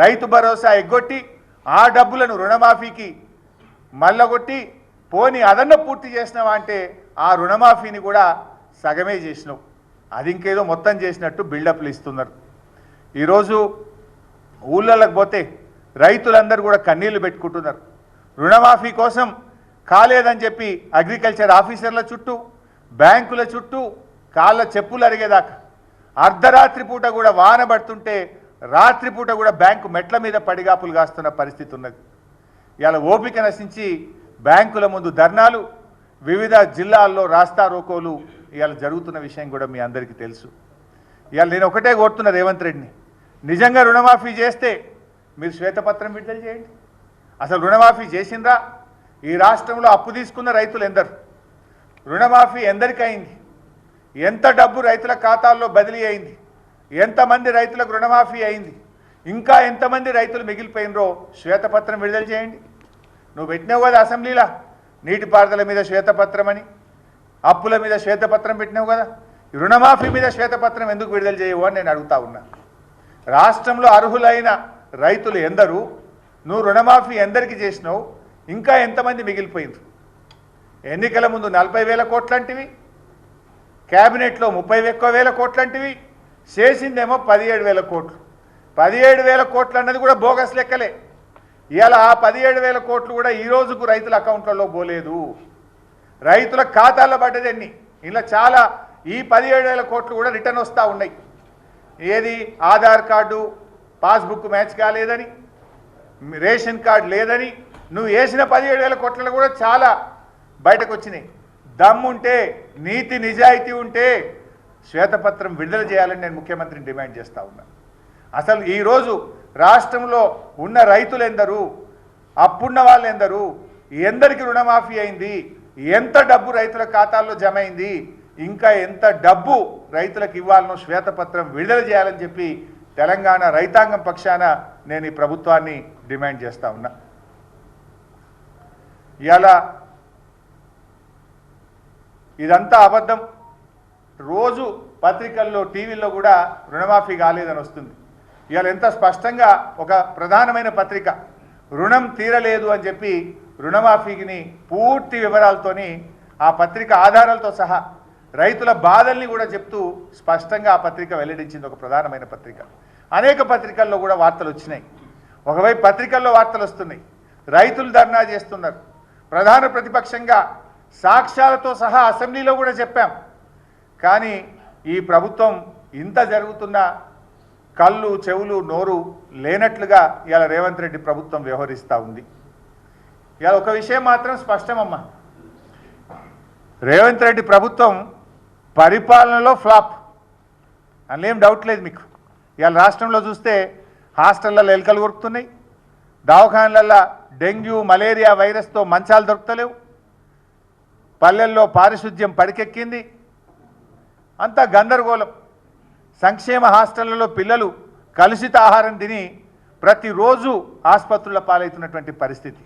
రైతు భరోసా ఎగ్గొట్టి ఆ డబ్బులను రుణమాఫీకి మల్లగొట్టి పోని అదన్న పూర్తి చేసినావా అంటే ఆ రుణమాఫీని కూడా సగమే చేసినావు. అది ఇంకేదో మొత్తం చేసినట్టు బిల్డప్లు ఇస్తున్నారు. ఈరోజు ఊళ్ళలోకి పోతే రైతులందరూ కూడా కన్నీళ్ళు పెట్టుకుంటున్నారు. రుణమాఫీ కోసం కాలేదని చెప్పి అగ్రికల్చర్ ఆఫీసర్ల చుట్టూ బ్యాంకుల చుట్టూ కాళ్ళ చెప్పులు అరిగేదాకా. అర్ధరాత్రి పూట కూడా వాన పడుతుంటే రాత్రిపూట కూడా బ్యాంకు మెట్ల మీద పడిగాపులు కాస్తున్న పరిస్థితి ఉన్నది. ఇలా ఓపిక నశించి బ్యాంకుల ముందు ధర్నాలు వివిధ జిల్లాల్లో రాస్తా రోకోలు ఇవాళ జరుగుతున్న విషయం కూడా మీ అందరికీ తెలుసు. ఇవాళ నేను ఒకటే కోరుతున్నా రేవంత్ రెడ్డిని నిజంగా రుణమాఫీ చేస్తే మీరు శ్వేతపత్రం విడుదల చేయండి. అసలు రుణమాఫీ చేసిండ్రా? ఈ రాష్ట్రంలో అప్పు తీసుకున్న రైతులు ఎందరు? రుణమాఫీ ఎందరికి ఎంత డబ్బు రైతుల ఖాతాల్లో బదిలీ అయింది? ఎంతమంది రైతులకు రుణమాఫీ అయింది? ఇంకా ఎంతమంది రైతులు మిగిలిపోయినరో శ్వేతపత్రం విడుదల చేయండి. నువ్వు పెట్టినావు కదా అసెంబ్లీలా? నీటిపారుదల మీద శ్వేతపత్రం అని. అప్పుల మీద శ్వేతపత్రం పెట్టినావు కదా? రుణమాఫీ మీద శ్వేతపత్రం ఎందుకు విడుదల చేయవు అని నేను అడుగుతా ఉన్నా. రాష్ట్రంలో అర్హులైన రైతులు ఎందరు? నువ్వు రుణమాఫీ ఎందరికి చేసినావు? ఇంకా ఎంతమంది మిగిలిపోయింది ఎన్నికల ముందు నలభై వేల కోట్లంటివి క్యాబినెట్లో ముప్పై ఎక్కువ వేల కోట్లంటివి చేసిందేమో పదిహేడు వేల కోట్లు. పదిహేడు వేల కోట్లు అన్నది కూడా బోగస్ లెక్కలే. ఇవాళ ఆ పదిహేడు వేల కోట్లు కూడా ఈ రోజుకు రైతుల అకౌంట్లలో పోలేదు. రైతుల ఖాతాల్లో పడ్డది ఎన్ని? ఇలా చాలా ఈ పదిహేడు వేల కోట్లు కూడా రిటర్న్ వస్తూ ఉన్నాయి. ఏది? ఆధార్ కార్డు పాస్బుక్ మ్యాచ్ కాలేదని రేషన్ కార్డు లేదని నువ్వు వేసిన పదిహేడు వేల కోట్లలో కూడా చాలా బయటకు వచ్చినాయి. దమ్ముంటే నీతి నిజాయితీ ఉంటే శ్వేతపత్రం విడుదల చేయాలని నేను ముఖ్యమంత్రిని డిమాండ్ చేస్తూ ఉన్నాను అసలు ఈరోజు రాష్ట్రంలో ఉన్న రైతులు ఎందరూ అప్పున్న వాళ్ళు ఎందరు ఎందరికి రుణమాఫీ అయింది ఎంత డబ్బు రైతుల ఖాతాల్లో జమ అయింది ఇంకా ఎంత డబ్బు రైతులకు ఇవ్వాలనో శ్వేతపత్రం విడుదల చేయాలని చెప్పి తెలంగాణ రైతాంగం పక్షాన నేను ఈ ప్రభుత్వాన్ని డిమాండ్ చేస్తూ ఉన్నా. ఇవాళ ఇదంతా అబద్ధం. రోజు పత్రికల్లో టీవీల్లో కూడా రుణమాఫీ కాలేదని వస్తుంది. ఇవాళ ఎంత స్పష్టంగా ఒక ప్రధానమైన పత్రిక రుణం తీరలేదు అని చెప్పి రుణమాఫీని పూర్తి వివరాలతోని ఆ పత్రిక ఆధారాలతో సహా రైతుల బాధల్ని కూడా చెప్తూ స్పష్టంగా ఆ పత్రిక వెల్లడించింది ఒక ప్రధానమైన పత్రిక. అనేక పత్రికల్లో కూడా వార్తలు వచ్చినాయి. ఒకవైపు పత్రికల్లో వార్తలు వస్తున్నాయి. రైతులు ధర్నా చేస్తున్నారు. ప్రధాన ప్రతిపక్షంగా సాక్ష్యాలతో సహా అసెంబ్లీలో కూడా చెప్పాం. కానీ ఈ ప్రభుత్వం ఇంత జరుగుతున్న కళ్ళు చెవులు నోరు లేనట్లుగా ఇవాళ రేవంత్ రెడ్డి ప్రభుత్వం వ్యవహరిస్తూ ఉంది. ఇవాళ ఒక విషయం మాత్రం స్పష్టమమ్మా. రేవంత్ రెడ్డి ప్రభుత్వం పరిపాలనలో ఫ్లాప్. అందులో ఏం డౌట్ లేదు మీకు. ఇవాళ రాష్ట్రంలో చూస్తే హాస్టళ్ళలో ఎలుకలు కొరుకుతున్నాయి. దవాఖానలలో డెంగ్యూ మలేరియా వైరస్తో మంచాలు దొరుకుతలేవు. పల్లెల్లో పారిశుద్ధ్యం పడికెక్కింది. అంతా గందరగోళం. సంక్షేమ హాస్టళ్ళలో పిల్లలు కలుషిత ఆహారం తిని ప్రతిరోజు ఆసుపత్రుల పాలవుతున్నటువంటి పరిస్థితి.